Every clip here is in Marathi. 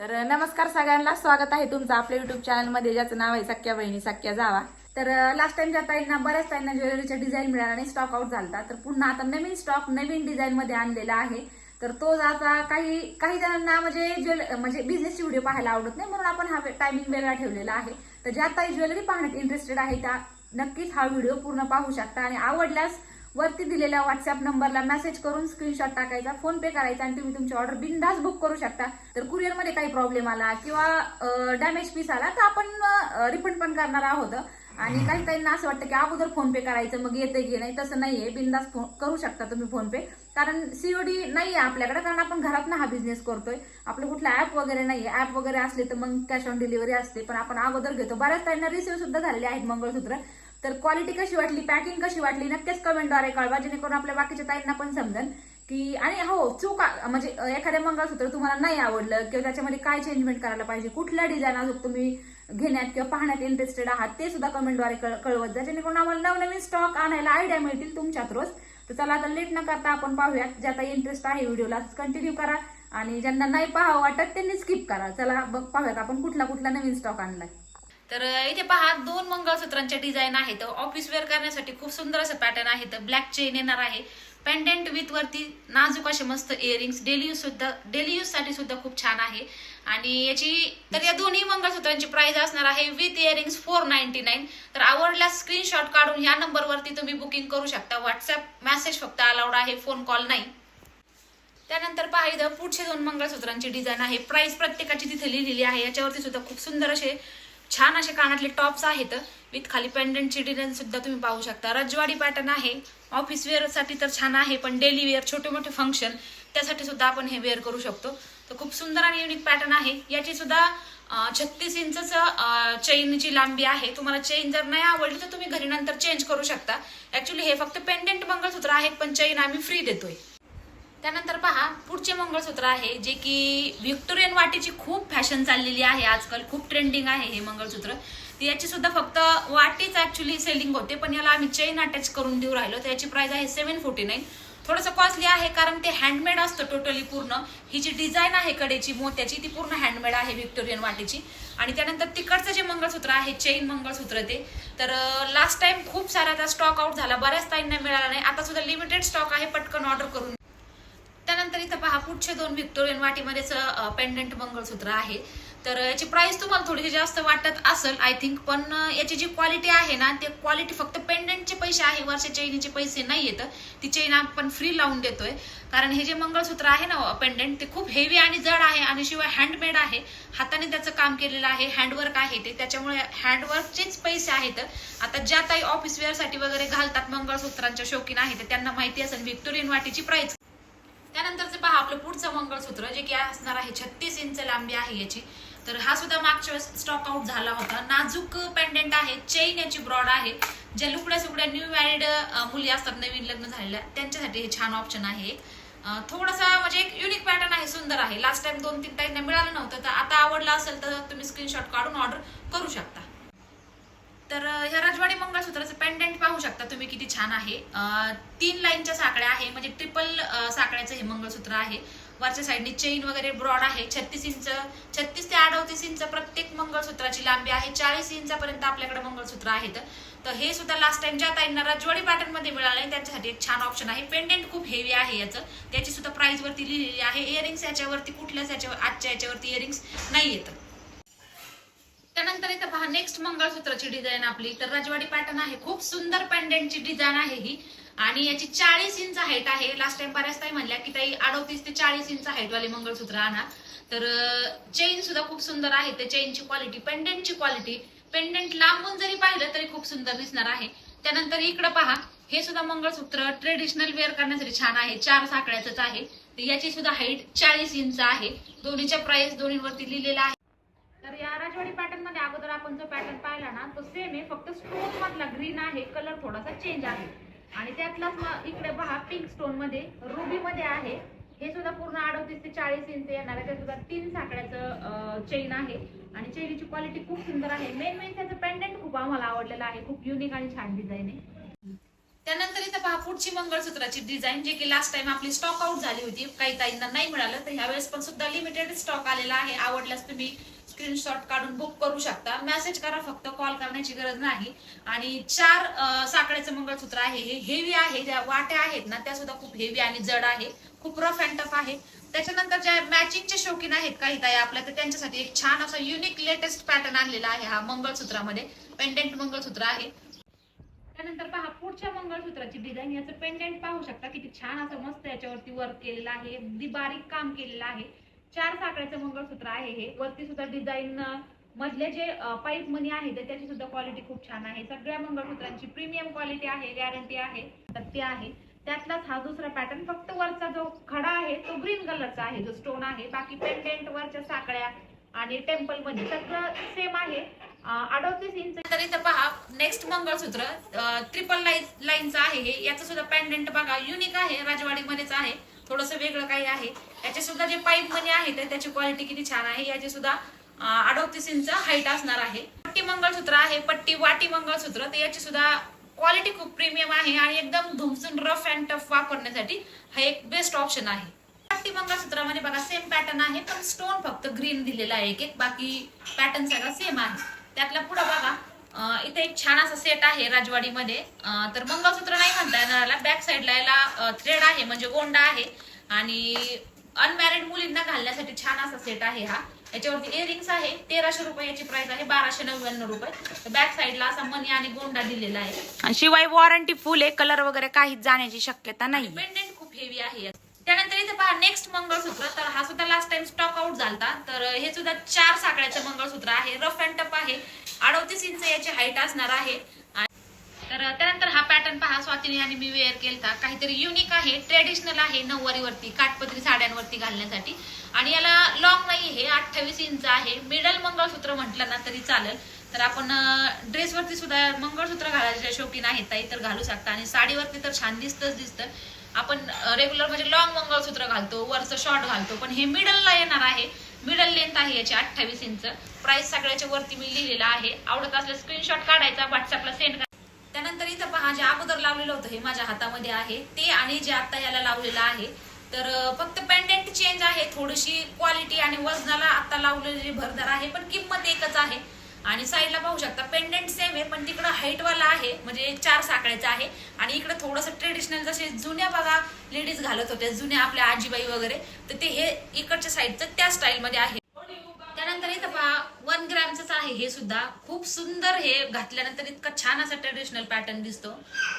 तर नमस्कार सगळ्यांना. स्वागत आहे तुमचं आपल्या युट्यूब चॅनलमध्ये ज्याचं नाव आहे सख्या बहिणी सख्या जावा. तर लास्ट टाइमच्या ताईंना बऱ्याच ताईंना ज्वेलरीच्या डिझाईन मिळाला आणि स्टॉक आउट झाला तर पुन्हा आता नवीन स्टॉक नवीन डिझाईन मध्ये आणलेला आहे. तर तो आता काही काही जणांना म्हणजे ज्वेल म्हणजे बिझनेसची व्हिडिओ पाहायला आवडत नाही म्हणून आपण हा टायमिंग वेगळा ठेवलेला आहे. तर ज्या ताई ज्वेलरी पाहण्यात इंटरेस्टेड आहे त्या नक्कीच हा व्हिडिओ पूर्ण पाहू शकता आणि आवडल्यास वरती दिलेल्या व्हॉट्सअप नंबरला मेसेज करून स्क्रीनशॉट टाकायचा फोन पे करायचा आणि तुम्ही तुमची ऑर्डर बिंदास बुक करू शकता. तर कुरिअरमध्ये काही प्रॉब्लेम आला किंवा डॅमेज पीस आला तर आपण रिफंड पण करणार आहोत. आणि काही काहींना असं वाटतं की अगोदर फोन पे करायचं मग येते की नाही तसं नाहीये. बिंदास फोन करू शकता तुम्ही फोन पे कारण सीओडी नाही आहे आपल्याकडे कारण आपण घरात हा बिझनेस करतोय. आपलं कुठलं ऍप वगैरे नाही ऍप वगैरे असले तर मग कॅश ऑन डिलिव्हरी असते. पण आपण अगोदर घेतो. बऱ्याच त्यांना रिसिव्ह सुद्धा झालेले आहेत मंगळसूत्र. तर क्वालिटी कशी वाटली पॅकिंग कशी वाटली नक्कीच कमेंटद्वारे कळवा जेणेकरून आपल्या बाकीच्या ताईंना पण समजेल की आणि हो चूक म्हणजे एखाद्या मंगळसूत्र तुम्हाला नाही आवडलं किंवा त्याच्यामध्ये काय चेंजमेंट करायला पाहिजे कुठल्या डिझाईन अजून तुम्ही घेण्यात किंवा पाहण्यात इंटरेस्टेड आहात ते सुद्धा कमेंटद्वारे कळवत जा जेणेकरून आम्हाला नवनवीन स्टॉक आणायला आयडिया मिळतील तुमच्यात रोज. तर चला आता लेट न करता आपण पाहूयात ज्याचा इंटरेस्ट आहे व्हिडिओला कंटिन्यू करा आणि ज्यांना नाही पाहावं वाटत त्यांनी स्किप करा. चला बघ पाहूयात आपण कुठला कुठला नवीन स्टॉक आणलाय. तर इथे पहा दोन मंगळसूत्रांचे डिझाईन आहेत. ऑफिस वेअर करण्यासाठी खूप सुंदर असं पॅटर्न आहे. तर ब्लॅक चेन येणार आहे. पेंडेंट विथ वरती नाजूक असे मस्त इयरिंग्स डेली यूज सुद्धा डेली यूजसाठी सुद्धा खूप छान आहे. आणि याची तर या दोन्ही मंगळसूत्रांची प्राइस असणार आहे with earrings four ninety nine तर आवडल्यास स्क्रीनशॉट काढून या नंबरवरती तुम्ही बुकिंग करू शकता. व्हॉट्सअप मेसेज फक्त अलाउड आहे फोन कॉल नाही. त्यानंतर पहा पुढचे दोन मंगळसूत्रांची डिझाईन आहे. प्राइस प्रत्येकाची तिथे लिहिलेली आहे. याच्यावरती सुद्धा खूप सुंदर असे छान असे कानातले टॉप्स आहेत विथ खाली पेंडंटची डिझाईन सुद्धा तुम्ही पाहू शकता. रजवाडी पॅटर्न आहे ऑफिस वेअरसाठी तर छान आहे पण डेली वेअर छोटे मोठे फंक्शन त्यासाठी सुद्धा आपण हे वेअर करू शकतो. तर खूप सुंदर आणि युनिक पॅटर्न आहे. याची सुद्धा छत्तीस इंचच चेनची लांबी आहे. तुम्हाला चेन जर नाही आवडली तर तुम्ही घरी नंतर चेंज करू शकता. ऍक्च्युली हे फक्त पेंडेंट मंगळसूत्र आहेत पण चेन आम्ही फ्री देतोय. त्यानंतर पहा पुढचे मंगळसूत्र आहे जे की व्हिक्टोरियन वाटेची खूप फॅशन चाललेली आहे आजकाल खूप ट्रेंडिंग आहे हे मंगळसूत्र. याची सुद्धा फक्त वाटेच ऍक्च्युली सेलिंग होते पण याला आम्ही चेन अटॅच करून देऊ राहिलो. तर याची प्राइस आहे सेव्हन फोर्टी नाईन थोडंसं कॉस्टली आहे कारण ते हँडमेड असतं टोटली पूर्ण. ही जी डिझाईन आहे कडेची मोत्याची ती पूर्ण हँडमेड आहे व्हिक्टोरियन वाटेची. आणि त्यानंतर तिकडचं जे मंगळसूत्र आहे चेन मंगळसूत्र ते. तर लास्ट टाइम खूप सारा आता स्टॉक आउट झाला. बऱ्याच ताईंना मिळाला नाही. आता सुद्धा लिमिटेड स्टॉक आहे पटकन ऑर्डर करून त्यानंतर इथं पहा पुढचे दोन व्हिक्टोरियन वाटीमध्येच पेंडंट मंगळसूत्र आहे. तर याची प्राइस तुम्हाला थोडीशी जास्त वाटत असेल आय थिंक पण याची जी क्वालिटी आहे ना ते क्वालिटी फक्त पेंडंटचे पैसे आहे. वरच्या चैनीचे पैसे नाही येत. ती चैन आपण फ्री लावून देतोय. कारण हे जे मंगळसूत्र आहे ना पेंडंट ते खूप हेवी आणि जड आहे आणि शिवाय हँडमेड आहे. हाताने त्याचं काम केलेलं आहे. हँडवर्क आहे ते. त्याच्यामुळे हँडवर्कचेच पैसे आहेत. आता ज्या काही ऑफिस वेअरसाठी वगैरे घालतात मंगळसूत्रांच्या शौकीन आहे त्यांना माहिती असेल व्हिक्टोरियन वाटीची प्राइस त्यानंतरचे पहा आपलं पुढचं मंगळसूत्र जे की असणार आहे छत्तीस इंच लांबी आहे याची. तर हा सुद्धा मागच्या वेळेस स्टॉक आउट झाला होता. नाजूक पेंडेंट आहे चेन याची ब्रॉड आहे. ज्या लुकड्या सुकड्या न्यू मॅरिड मुली असतात नवीन लग्न झालेल्या त्यांच्यासाठी हे छान ऑप्शन आहे. थोडासा म्हणजे एक युनिक पॅटर्न आहे सुंदर आहे. लास्ट टाइम दोन तीन टाईमला मिळालं नव्हतं तर आता आवडलं असेल तर तुम्ही स्क्रीनशॉट काढून ऑर्डर करू शकता. तर ह्या राजवाडी मंगळसूत्राचं पेंडेंट पाहू शकता तुम्ही किती छान आहे. तीन लाईनच्या साकड्या आहे म्हणजे ट्रिपल साकड्याचं हे मंगळसूत्र आहे. वरच्या साईडने चेन वगैरे ब्रॉड आहे. छत्तीस इंच छत्तीस ते अडतीस इंच प्रत्येक मंगळसूत्राची लांबी आहे. चाळीस इंचापर्यंत आपल्याकडे मंगळसूत्र आहेत. तर हे सुद्धा लास्ट टाइम ज्या ताईंना रजवाडी पॅटर्नमध्ये मिळालं त्यांच्यासाठी एक छान ऑप्शन आहे. पेंडेंट खूप हेवी आहे याचं. त्याची सुद्धा प्राइस वरती लिहिलेली आहे. इयरिंग्स याच्यावरती कुठल्याच याच्यावर आजच्या याच्यावरती इयरिंग्स नाही येतं. त्यानंतर इथं पहा नेक्स्ट मंगळसूत्राची डिझाईन आपली. तर राजवाडी पॅटर्न आहे खूप सुंदर पॅन्डेंटची डिझाईन आहे ही. आणि याची चाळीस इंच हाईट आहे. लास्ट टाइम बऱ्याच ताई म्हणल्या की ताई अडोतीस ते चाळीस इंच हाईट वाले मंगळसूत्र आणा. तर चेन सुद्धा खूप सुंदर आहे. ते चेनची क्वालिटी पेंडेंटची क्वालिटी पेंडेंट लांबून जरी पाहिलं तरी खूप सुंदर दिसणार आहे. त्यानंतर इकडं पहा हे सुद्धा मंगळसूत्र ट्रेडिशनल वेअर करण्यासाठी छान आहे. चार साकड्याच आहे. याची सुद्धा हाईट चाळीस इंच आहे. दोन्हीच्या प्राइस दोन्हीवरती लिहिलेला आहे. तर या राजवाडी पॅटर्नमध्ये अगोदर आपण जो पॅटर्न पाहिला ना तो सेम आहे. फक्त स्टोन मधला ग्रीन आहे कलर थोडासा चेंज आहे. आणि त्यातलाच इकडे पहा पिंक स्टोनमध्ये रुबी मध्ये आहे. हे सुद्धा पूर्ण अडतीस ते चाळीस इंच येणार आहे. सुद्धा तीन साकड्याचं चेन आहे. आणि चेनीची क्वालिटी खूप सुंदर आहे. मेन मेन त्याचं पेंडेंट खूप आम्हाला आवडलेलं आहे. खूप युनिक आणि छान डिझाईन आहे. त्यानंतर इथं पहा पुढची मंगळसूत्राची डिझाईन जे की लास्ट टाइम आपली स्टॉक आउट झाली होती. काही ताईंना नाही मिळालं तर ह्यावेळेस पण सुद्धा लिमिटेड स्टॉक आलेला आहे. आवडल्यास तुम्ही स्क्रीनशॉट काढून बुक करू शकता. मेसेज करा फक्त कॉल करण्याची गरज नाही. आणि चार अं, साखळ्याचं मंगळसूत्र आहे. हे हेवी आहे. ज्या वाट्या आहेत ना त्या सुद्धा खूप हेवी आणि जड आहे. खूप रफ अँड टफ आहे. त्याच्यानंतर ज्या मॅचिंगचे शौकीन आहेत काही ताई आपल्या तर त्यांच्यासाठी एक छान असा युनिक लेटेस्ट पॅटर्न आणलेला आहे हा मंगळसूत्रामध्ये. पेंडेंट मंगळसूत्र आहे. त्यानंतर पहा पुढच्या मंगळसूत्राची डिझाईन याचं पेंडेंट पाहू शकता. किती छान असं मस्त याच्यावरती वर्क केलेलं आहे. अगदी बारीक काम केलेलं आहे. चार साखळ्याचं मंगळसूत्र आहे हे. वरती सुद्धा डिझाईन मधले जे पाईप मनी आहे तर त्याची सुद्धा क्वालिटी खूप छान आहे. सगळ्या मंगळसूत्रांची प्रीमियम क्वालिटी आहे गॅरंटी आहे तर ते आहे. त्यातलाच हा दुसरा पॅटर्न फक्त वरचा जो खडा आहे तो ग्रीन कलरचा आहे जो स्टोन आहे. बाकी पेंडेंट वरच्या साखळ्या आणि टेम्पलमध्ये सगळं सेम आहे. अडोतीस इंच. तर इथं पहा नेक्स्ट मंगळसूत्र ट्रिपल लाईन लाईनचं आहे हे. याचं सुद्धा पेंडेंट बघा युनिक आहे राजवाडीमध्येच आहे. थोडंसं वेगळं काही आहे. याचे सुद्धा जे पाईप मनी आहे तर त्याची क्वालिटी किती छान आहे याची सुद्धा अडोतीस इंच हाईट असणार आहे. पट्टी मंगळसूत्र आहे पट्टी वाटी मंगळसूत्र तर याची सुद्धा क्वालिटी खूप प्रीमियम आहे आणि एकदम धुमसून रफ अँड टफ वापरण्यासाठी हा एक बेस्ट ऑप्शन आहे. पट्टी मंगळसूत्रामध्ये बघा सेम पॅटर्न आहे पण स्टोन फक्त ग्रीन दिलेला आहे एक एक बाकी पॅटर्न सगळा सेम आहे. त्यातला पुढे बघा इथे एक छान असा सेट आहे राजवाडीमध्ये. तर मंगळसूत्र नाही म्हणता येणार बॅक साईडला याला थ्रेड आहे म्हणजे गोंडा आहे. आणि अनमॅरिड मुलींना घालण्यासाठी छान असा सेट आहे हा. याच्यावरती इयरिंग्स आहे. तेराशे रुपये याची प्राइस आहे. बाराशे नव्याण्णव रुपये. बॅक साईडला असा मनी आणि गोंडा दिलेला आहे. आणि शिवाय वॉरंटी फुल आहे. कलर वगैरे काहीच जाण्याची शक्यता नाही पेंडेंट खूप हेवी आहे. त्यानंतर इथे पहा नेक्स्ट मंगळसूत्र. तर हा सुद्धा लास्ट टाइम स्टॉक आउट झालता. तर हे सुद्धा चार साखळ्याचं मंगळसूत्र आहे. रफ अँड टप आहे. अडोतीस इंच याची हाईट असणार आहे. आणि- तर त्यानंतर हा पॅटर्न पहा स्वातीने आणि मी वेअर केलता. काहीतरी युनिक आहे ट्रेडिशनल आहे नऊवारीवरती काठपदरी साड्यांवरती घालण्यासाठी. आणि याला लॉंग नाही हे अठ्ठावीस इंच आहे. मिडल मंगळसूत्र म्हटलं ना तरी चालेल. तर आपण ड्रेसवरती सुद्धा मंगळसूत्र घालायच्या शौकीन आहेत ताई तर घालू शकता. आणि साडीवरती तर छान दिसतच दिसतं. आपण रेग्युलर म्हणजे लॉंग मंगळसूत्र घालतो वरचं शॉर्ट घालतो पण हे मिडलला येणार आहे. मिडल लेंथ आहे याची अठ्ठावीस इंच प्राइस सगळ्याच्या वरती मी लिहिलेला आहे. आवडत असल्यास स्क्रीनशॉट काढायचा व्हॉट्सअपला सेंड करा. त्यानंतर इथं पहा जे अगोदर लावलेलं होतं हे माझ्या हातामध्ये आहे. ते आणि जे आता याला लावलेलं आहे. तर फक्त पेंडेंट चेंज आहे. थोडीशी क्वालिटी आणि वजनाला आता लावलेली भरदार आहे पण किंमत एकच आहे. आणि साईडला पाहू शकता पेंडेंट सेम आहे पण तिकडं हाईट वाला आहे म्हणजे चार साकळ्याचा आहे. आणि इकडे थोडंसं ट्रेडिशनल जसे जुन्या बघा लेडीज घालत होत्या जुन्या आपल्या आजीबाई वगैरे तर ते हे इकडच्या साईडचं त्या स्टाईलमध्ये आहे. त्यानंतर इथं पहा वन ग्रॅमचंच आहे हे सुद्धा. खूप सुंदर हे घातल्यानंतर इतका छान असा ट्रेडिशनल पॅटर्न दिसतो.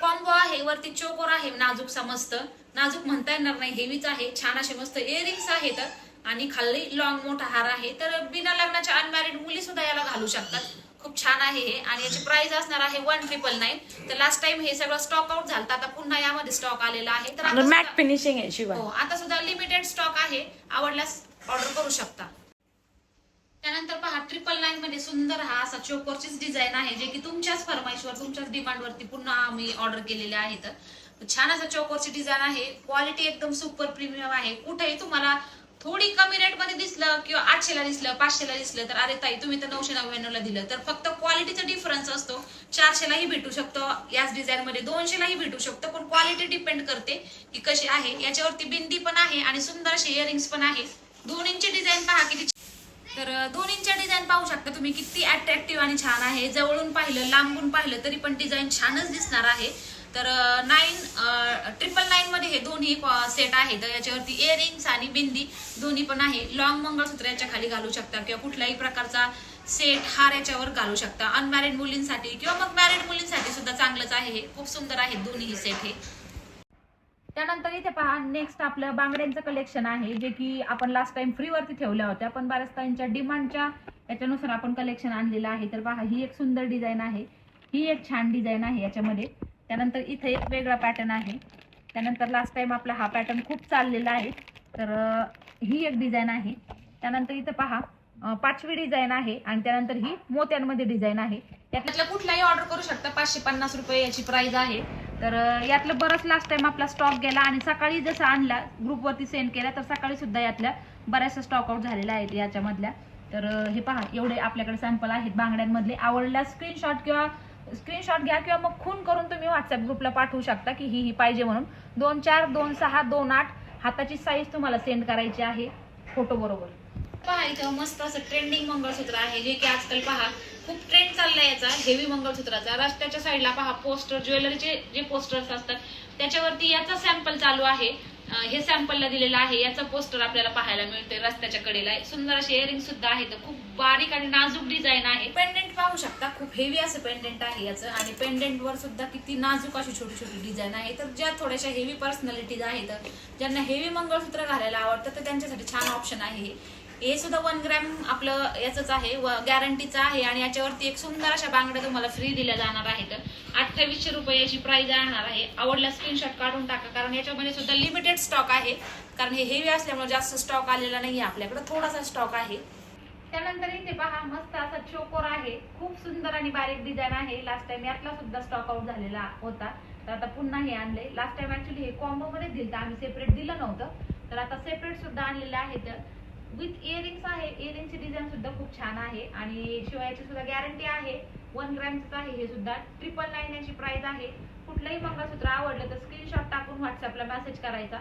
कॉम्बो आहे वरती चोकोर आहे नाजूक समजतं नाजूक म्हणता येणार नाही हेवीच आहे छान असे मस्त इयरिंग्स आहेत. आणि खाली लॉंग मोठा हार आहे तर बिना लग्नाच्या अनमॅरिड मुली सुद्धा याला घालू शकतात. खूप छान आहे हे. आणि याची प्राइस असणार आहे वन ट्रिपल नाईन तर लास्ट टाइम हे सगळं स्टॉक आउट झालं आता पुन्हा यामध्ये स्टॉक आलेला आहे. तर मॅट फिनिशिंग आहे शिवाय. हो आता सुद्धा लिमिटेड स्टॉक आहे. आवडल्यास ऑर्डर करू शकता. त्यानंतर पहा ट्रिपल नाईन मध्ये सुंदर हा असा चोकोरचीच डिझाईन आहे जे की तुमच्याच फरमाईशवर तुमच्याच डिमांडवरती पुन्हा आम्ही ऑर्डर केलेले आहेत. छान असा चोकोरची डिझाईन आहे. क्वालिटी एकदम सुपर प्रीमियम आहे. कुठेही तुम्हाला थोडी कमी रेटमध्ये दिसलं किंवा आठशेला दिसलं पाचशेला दिसलं तर अरे ताई तुम्ही तर नऊशे नव्याण्णवला दिलं. तर फक्त क्वालिटीचा डिफरन्स असतो. चारशेलाही भेटू शकतो याच डिझाईन मध्ये दोनशेलाही भेटू शकतो पण क्वालिटी डिपेंड करते की कशी आहे. याच्यावरती बिंदी पण आहे आणि सुंदर असे इयरिंग्स पण आहे. दोन इंची डिझाईन पहा किती तर दोन्हींच्या दोन डिझाईन पाहू शकता तुम्ही किती अट्रॅक्टिव्ह आणि छान आहे. जवळून पाहिलं लांबून पाहिलं तरी पण डिझाईन छानच दिसणार आहे. तर नाईन ट्रिपल नाईन मध्ये हे दोन्ही सेट आहे. तर याच्यावरती इयरिंग्स आणि बिंदी दोन्ही पण आहे. लॉंग मंगळसूत्र याच्या खाली घालू शकता किंवा कुठल्याही प्रकारचा सेट हार याच्यावर घालू शकता. अनमॅरिड मुलींसाठी किंवा मग मॅरिड मुलींसाठी सुद्धा चांगलंच आहे हे. खूप सुंदर आहे दोन्ही सेट हे. त्यानंतर इथे पहा नेक्स्ट आपलं बांगड्यांचं कलेक्शन आहे जे की आपण लास्ट टाइम फ्रीवरती ठेवल्या होत्या पण बऱ्याच ताईंच्या डिमांडच्या याच्यानुसार आपण कलेक्शन आणलेलं आहे. तर पहा ही एक सुंदर डिझाईन आहे. ही एक छान डिझाईन आहे याच्यामध्ये. त्यानंतर इथे एक वेगळा पॅटर्न आहे. त्यानंतर लास्ट टाइम आपला हा पॅटर्न खूप चाललेला आहे. तर ही एक डिझाईन आहे. त्यानंतर इथं पहा पाचवी डिझाईन आहे आणि त्यानंतर ही मोत्यांमध्ये डिझाईन आहे. त्यातलं कुठलाही ऑर्डर करू शकता. पाचशे पन्नास रुपये याची प्राइस आहे. तर यातलं बरंच लास्ट टाइम आपला स्टॉक गेला आणि सकाळी जसं आणला ग्रुपवरती सेंड केला तर सकाळी सुद्धा यातल्या बऱ्याचशा स्टॉक आउट झालेल्या आहेत याच्यामधल्या. तर हे पहा एवढे आपल्याकडे सॅम्पल आहेत. बांगड्यांमधले आवडल्यास स्क्रीनशॉट किंवा स्क्रीनशॉट घ्या किंवा मग खून करून तुम्ही व्हॉट्सअप ग्रुपला पाठवू शकता की ही ही पाहिजे म्हणून. दोन चार दोन सहा दोन आठ हाताची साईज तुम्हाला सेंड करायची आहे. फोटो बरोबर. पहा इथं मस्त असं ट्रेंडिंग मंगळसूत्र आहे जे की आजकाल पहा खूप ट्रेंड चाललाय याचा हेवी मंगळसूत्राचा. रस्त्याच्या साईडला पहा पोस्टर ज्वेलरीचे जे पोस्टर्स असतात त्याच्यावरती याचा सॅम्पल चालू आहे. हे सॅम्पलला दिलेलं आहे. याचा पोस्टर आपल्याला पाहायला मिळतोय. रस्त्याच्या कडेला सुंदर असे इयरिंग सुद्धा आहेत खूप बारीक आणि नाजूक डिझाईन आहे. पेंडेंट पाहू शकता. खूप हेवी असं पेंडेंट आहे याचं. आणि पेंडेंट वर सुद्धा किती नाजूक अशी छोटी छोटी डिझाईन आहे. तर ज्या थोड्याशा हेवी पर्सनॅलिटीज आहेत ज्यांना हेवी मंगळसूत्र घालायला आवडतं तर त्यांच्यासाठी छान ऑप्शन आहे हे. सुद्धा वन ग्रॅम आपलं याच आहे गॅरंटीचं आहे आणि याच्यावरती एक सुंदर अशा बांगड्या तुम्हाला फ्री दिल्या जाणार आहेत. अठ्ठावीसशे रुपये याची प्राइस राहणार आहे. आवडला स्क्रीनशॉट काढून टाका कारण याच्यामध्ये सुद्धा लिमिटेड स्टॉक आहे. कारण हे हेवी असल्यामुळे जास्त स्टॉक आलेला नाही आपल्याकडे थोडासा स्टॉक आहे. त्यानंतर इथे पहा मस्त असा चोकोर आहे. खूप सुंदर आणि बारीक डिझाईन आहे. लास्ट टाइम यातला सुद्धा स्टॉक आउट झालेला होता. तर आता पुन्हा हे आणले लास्ट टाइम ऍक्च्युली हे कॉम्बो मध्ये दिलं तर आम्ही सेपरेट दिलं नव्हतं. तर आता सेपरेट सुद्धा आणलेले आहेत विथ इयरिंग्स आहे इयरिंगची डिझाईन सुद्धा खूप छान आहे आणि शिवाय याची सुद्धा गॅरंटी आहे. वन ग्रॅमच आहे हे सुद्धा ट्रिपल नाईन याची प्राइस आहे. कुठलंही मंगळसूत्र आवडलं तर स्क्रीनशॉट टाकून व्हॉट्सअपला मेसेज करायचा.